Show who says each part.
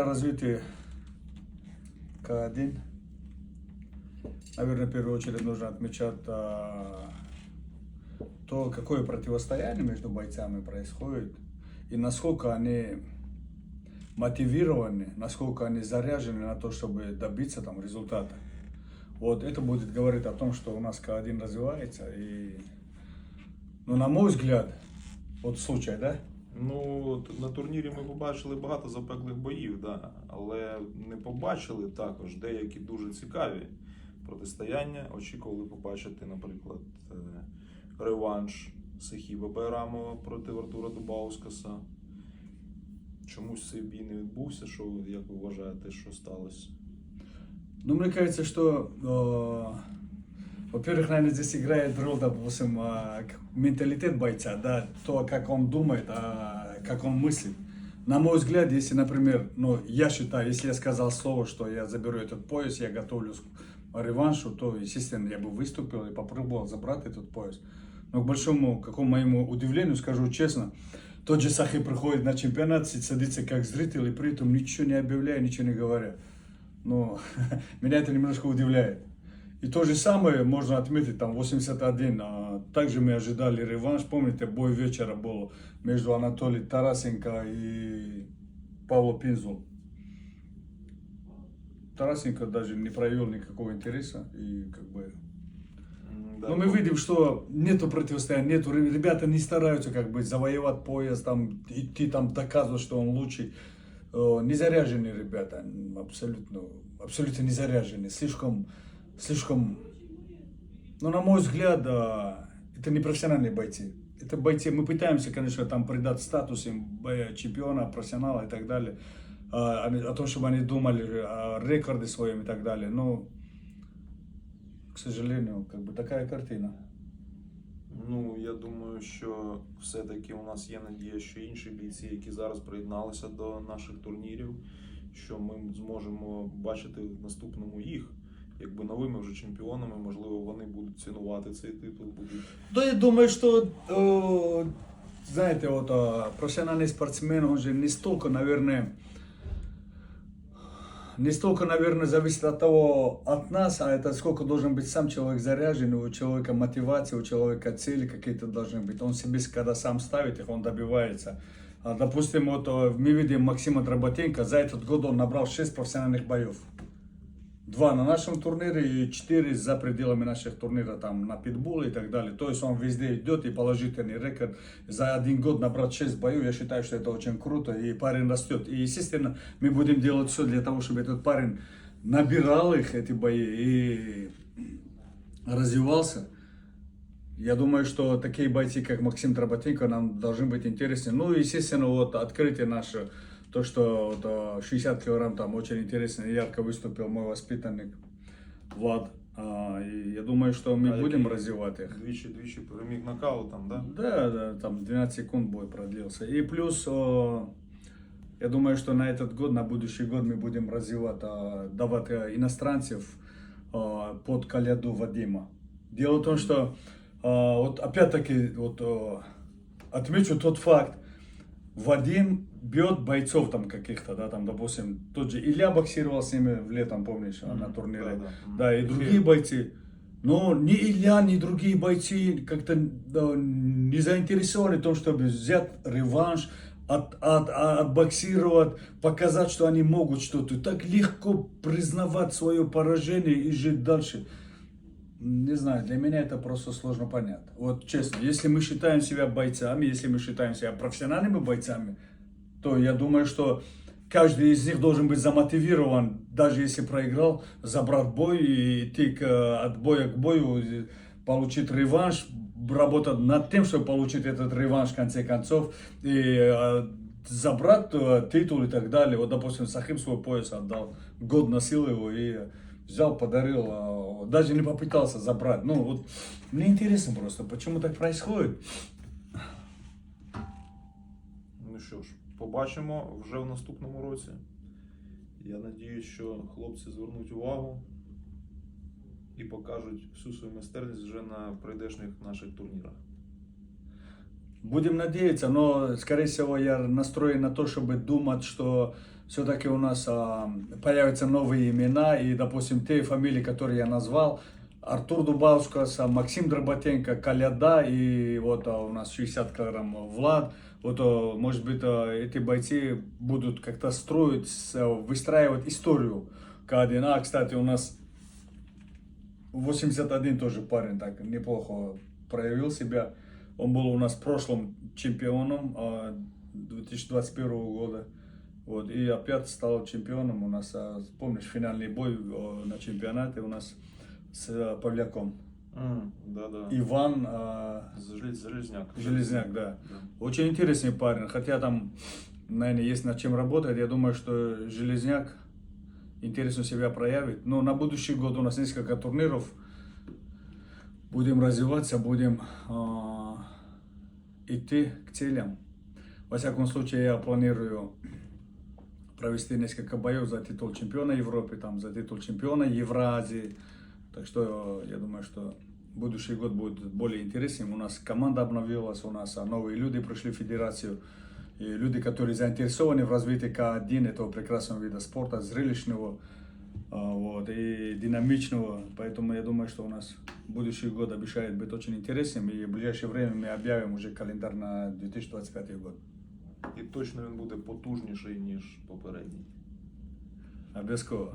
Speaker 1: Развитие К1. Наверное, в первую очередь нужно отмечать а, то, какое противостояние между бойцами происходит и насколько они мотивированы, насколько они заряжены на то, чтобы добиться там результата. Вот это будет говорить о том, что у нас К1 развивается и, ну, на мой взгляд, вот случай, да,
Speaker 2: Ну, на турнірі ми побачили багато запеклих боїв, да, але не побачили також деякі дуже цікаві протистояння. Очікували побачити, наприклад, е, реванш Сахіба Байрамова проти Артура Дубаускаса. Чомусь цей бій не відбувся. Що, як ви вважаєте, що сталося?
Speaker 1: Ну, мне кажется, что, э, во-первых, наверное, здесь играет роль, допустим, к- менталитет бойца, да, то, как он думает, а, как он мыслит. На мой взгляд, если, например, ну, я считаю, если я сказал слово, что я заберу этот пояс, я готовлюсь к реваншу, то, естественно, я бы выступил и попробовал забрать этот пояс. Но к большому, какому моему удивлению, скажу честно, тот же Сахи приходит на чемпионат, садится как зритель и при этом ничего не объявляя, ничего не говоря. Но меня это немножко удивляет. И то же самое можно отметить, там 81, а, также мы ожидали реванш, помните, бой вечера был между Анатолием Тарасенко и Павлом Пинзул. Тарасенко даже не проявил никакого интереса и как бы
Speaker 2: да,
Speaker 1: но мы видим, что нету противостояния, нету, ре- ребята не стараются как бы завоевать пояс, там, идти там доказывать, что он лучший. Э, Не заряженные ребята, абсолютно, абсолютно не заряженные, слишком, слишком, ну, на мой взгляд, а, это не профессиональные бойцы. Это бойцы, мы пытаемся, конечно, там придать статус им боя- чемпиона, профессионала и так далее, а, они- о том, чтобы они думали о рекорде своем и так далее, но к сожалению, как бы такая картина.
Speaker 2: Ну, я думаю, що все-таки у нас є надія, що інші бійці, які зараз приєдналися до наших турнірів, що ми зможемо бачити в наступному їх. Якби новими вже чемпіонами, можливо, вони будуть цінувати цей титул, будуть
Speaker 1: Да, я думаю, что, э, знаете, вот э, профессиональный спортсмен, он же не столько, наверное, не столько, наверное, зависит от того, от нас, а это сколько должен быть сам человек заряжен, у человека мотивация, у человека цели какие-то должны быть. Он себе, когда сам ставит их, он добивается. А, допустим, вот мы видим Максима Дроботенко, за этот год он набрал 6 профессиональных боев. Два на нашем турнире и четыре за пределами наших турниров, там на питбуле и так далее. То есть он везде идет и положительный рекорд. За один год набрать 6 боев, я считаю, что это очень круто, и парень растет. И, естественно, мы будем делать все для того, чтобы этот парень набирал их, эти бои, и развивался. Я думаю, что такие бойцы, как Максим Троботенко, нам должны быть интересны. Ну, естественно, вот открытие наше, то, что вот, а, 60 килограмм там очень интересно и ярко выступил мой воспитанник Влад. А, и я думаю, что мы
Speaker 2: А
Speaker 1: будем
Speaker 2: який
Speaker 1: развивать их.
Speaker 2: двічі-двічі переміг нокаутом, да?
Speaker 1: Да, да, там 12 секунд бой продлился. И плюс, о, я думаю, что на этот год, на будущий год мы будем развивать, а, давать а, иностранцев а, под коляду Вадима. Дело в том, что а, вот опять-таки вот а, отмечу тот факт, Вадим бьет бойцов там каких-то, да, там, допустим, тот же Илья боксировал с ними в летом, помнишь, на
Speaker 2: Мгм,
Speaker 1: турнире.
Speaker 2: да, да.
Speaker 1: Да, и другие бойцы. Но ни Илья, ни другие бойцы как-то да, не заинтересованы в том, чтобы взять реванш, от, от, отбоксировать, показать, что они могут что-то. Так легко признавать свое поражение и жить дальше. Не знаю, для меня это просто сложно понять. Вот честно, если мы считаем себя бойцами, если мы считаем себя профессиональными бойцами, то я думаю, что каждый из них должен быть замотивирован, даже если проиграл, забрать бой и идти к, э, от боя к бою, и получить реванш, работать над тем, чтобы получить этот реванш в конце концов, и э, забрать э, титул и так далее. Вот, допустим, Сахим свой пояс отдал, год носил его и взял, подарил, э, даже не попытался забрать. Ну, вот мне интересно просто, почему так происходит.
Speaker 2: побачимо вже в наступному році. Я надіюсь, що хлопці звернуть увагу і покажуть всю свою майстерність вже на прийдешніх наших турнірах.
Speaker 1: Будем надеяться, но, скорее всего, я настроен на то, чтобы думать, что все-таки у нас а, появятся новые имена, и, допустим, те фамилии, которые я назвал, Артур Дубаускас, Максим Дроботенко, Каляда и вот а, у нас 60 килограмм Влад. Вот, а, может быть, а, эти бойцы будут как-то строить, выстраивать историю К1. А, кстати, у нас 81 тоже парень так неплохо проявил себя. Он был у нас в прошлом чемпионом а, 2021 года. Вот, и опять стал чемпионом у нас. Помнишь, финальный бой на чемпионате у нас с а, Павляком.
Speaker 2: Да-да.
Speaker 1: Иван
Speaker 2: Желез- Железняк.
Speaker 1: Железняк, да.
Speaker 2: Да.
Speaker 1: Очень интересный парень, хотя там, наверное, есть над чем работать. Я думаю, что Железняк интересно себя проявит. Но на будущий год у нас несколько турниров. Будем развиваться, будем а, идти к целям. Во всяком случае, я планирую провести несколько боев за титул чемпиона Европы, там, за титул чемпиона Евразии. Так что я думаю, что будущий год будет более интересным. У нас команда обновилась, у нас а, новые люди пришли в федерацию. И люди, которые заинтересованы в развитии К1, этого прекрасного вида спорта, зрелищного а, вот, и динамичного. Поэтому я думаю, что у нас будущий год обещает быть очень интересным. И в ближайшее время мы объявим уже календарь на 2025 год.
Speaker 2: І точно він буде потужніший, ніж попередній.
Speaker 1: Обов'язково.